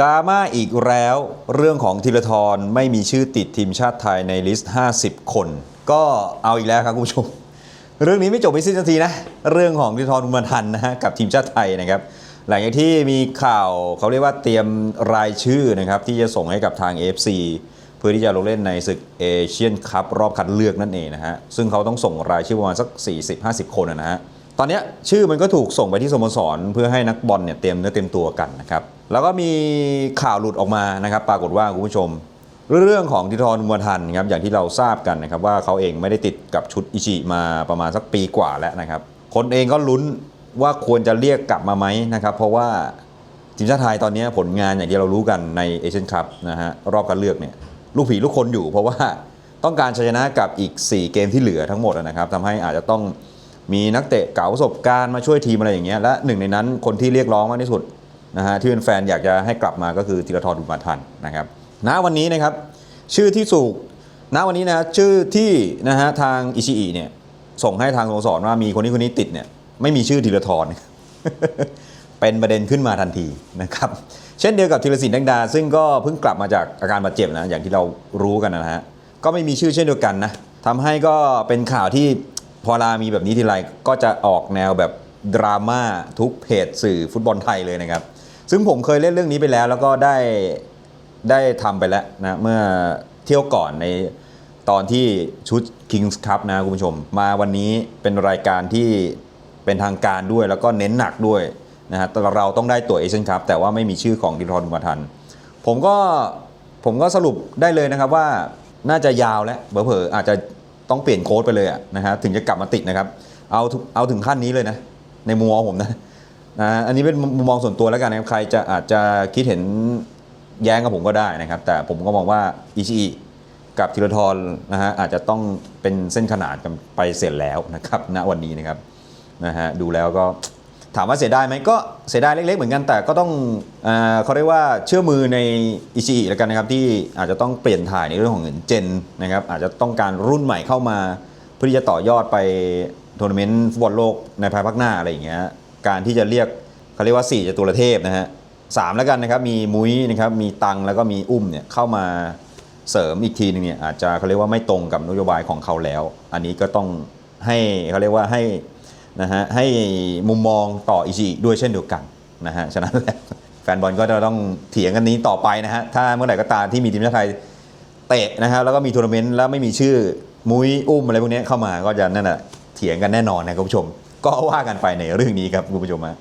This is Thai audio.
ดราม่าอีกแล้วเรื่องของธีรทรไม่มีชื่อติดทีมชาติไทยในลิสต์ 50 คน ก็เอาอีกแล้วครับคุณผู้ชม เรื่องนี้ไม่จบไม่สิ้นสักทีนะ เรื่องของธีรทรบุญมาทันนะฮะกับทีมชาติไทยนะครับ หลังจากที่มีข่าวเขาเรียกว่าเตรียมรายชื่อนะครับ ที่จะส่งให้กับทาง AFC เพื่อที่จะลงเล่นในศึกเอเชียนคัพรอบคัดเลือกนั่นเองนะฮะซึ่งเขาต้องส่งรายชื่อประมาณสัก 40-50 คนนะฮะ ตอนนี้ชื่อมันก็ถูกส่งไปที่สโมสร เพื่อให้นักบอลเนี่ยเตรียมเนื้อเตรียมตัวกันนะครับแล้วก็มีข่าวหลุดออกมานะครับปรากฏว่าคุณผู้ชม เรื่องของทิทรอุมทันครับอย่างที่เราทราบกันนะครับว่าเขาเองไม่ได้ติดกับชุดอิชิมาประมาณสักปีกว่าแล้วนะครับคนเองก็ลุ้นว่าควรจะเรียกกลับมาไหมนะครับเพราะว่าทีมชาติไทยตอนนี้ผลงานอย่างที่เรารู้กันในเอเชียนคัพนะฮะรอบการเลือกเนี่ยลูกผีลูกคนอยู่ เพราะว่าต้องการชัยชนะกับอีก 4 เกมที่เหลือทั้งหมดนะครับทำให้อาจจะต้อง มีนักเตะเก่าประสบการณ์มาช่วยทีมอะไรอย่างเงี้ยและหนึ่งในนั้นคนที่เรียกร้องมากที่สุดนะฮะที่เป็นแฟนอยากจะให้กลับมาก็คือธีรทรบุญมาทันนะครับณวันนี้นะครับชื่อที่สูกณวันนี้นะชื่อที่นะฮะทางอิชิอิเนี่ยส่งให้ทางสโมสรว่ามีคนนี้คนนี้ติดเนี่ยไม่มีชื่อธีรทรเป็นประเด็นขึ้นมาทันทีนะครับเช่นเดียวกับธีรศิลป์แดงดา ซึ่งก็เพิ่งกลับมาจากอาการบาดเจ็บนะอย่างที่เรารู้กันนะฮะก็ไม่มีชื่อเช่นเดียวกันนะทำให้ก็เป็นข่าวที่ พอลามีแบบนี้ทีไรก็จะออกแนวแบบดราม่าทุกเพจสื่อฟุตบอลไทยเลยนะครับ ซึ่งผมเคยเล่นเรื่องนี้ไปแล้ว แล้วก็ได้ได้ทำไปแล้วนะเมื่อเที่ยวก่อนในตอนที่ชุด Kings Cup นะคุณผู้ชม มาวันนี้เป็นรายการที่เป็นทางการด้วย แล้วก็เน้นหนักด้วยนะฮะแต่เราต้องได้ตัวเอเชียนคัพแต่ว่าไม่มีชื่อของดิทรมาทัน ผมก็ผมก็สรุปได้เลยนะครับว่าน่าจะยาวแล้วเผลอๆอาจจะ ต้องเปลี่ยนโค้ดไปเลยอะนะฮะถึงจะกลับมาติดนะครับ เอาเอาถึงขั้นนี้เลยนะ ในมุมมองผมนะนะอันนี้เป็นมุมมองส่วนตัวแล้วกันนะครับใครจะอาจจะคิดเห็นแย้งกับผมก็ได้นะครับ แต่ผมก็มองว่าอิชิกับธีรทรนะฮะอาจจะต้องเป็นเส้นขนาดกันไปเสร็จแล้วนะครับณวันนี้นะครับนะฮะดูแล้วก็ ถามว่าเสียดายไหมก็เสียดายเล็ก ๆ เหมือนกันแต่ก็ต้องเอเขาเรียกว่าเชื่อมือในอิชิแล้วกันนะครับที่อาจจะต้องเปลี่ยนถ่ายในเรื่องของเงินเจนนะครับอาจจะต้องการรุ่นใหม่เข้ามา เพื่อที่จะต่อยอดไปทัวร์นาเมนต์ฟุตบอลโลกในภายภาคหน้าอะไรอย่างเงี้ยการที่จะเรียกเขาเรียกว่า4จะตัวเทพนะฮะสามแล้วกันนะครับมีมุ้ยนะครับมีตังแล้วก็มีอุ้มเนี่ยเข้ามาเสริมอีกทีหนึงเนี่ยอาจจะเขาเรียกว่าไม่ตรงกับนโยบายของเขาแล้ว อันนี้ก็ต้องให้เขาเรียกว่าให้ นะฮะให้มุมมองต่ออิจิด้วยเช่นเดียวกันนะฮะฉะนั้นแล้วแฟนบอลก็จะต้องเถียงกันนี้ต่อไปนะฮะถ้าเมื่อไหร่ก็ตามที่มีทีมชาติไทยเตะนะฮะแล้วก็มีทัวร์นาเมนต์แล้วไม่มีชื่อมุ้ยอุ้มอะไรพวกนี้เข้ามาก็จะนั่นแหะเถียงกันแน่นอนนะคุณผู้ชม ก็ว่ากันไปในเรื่องนี้ครับคุณผู้ชมฮะ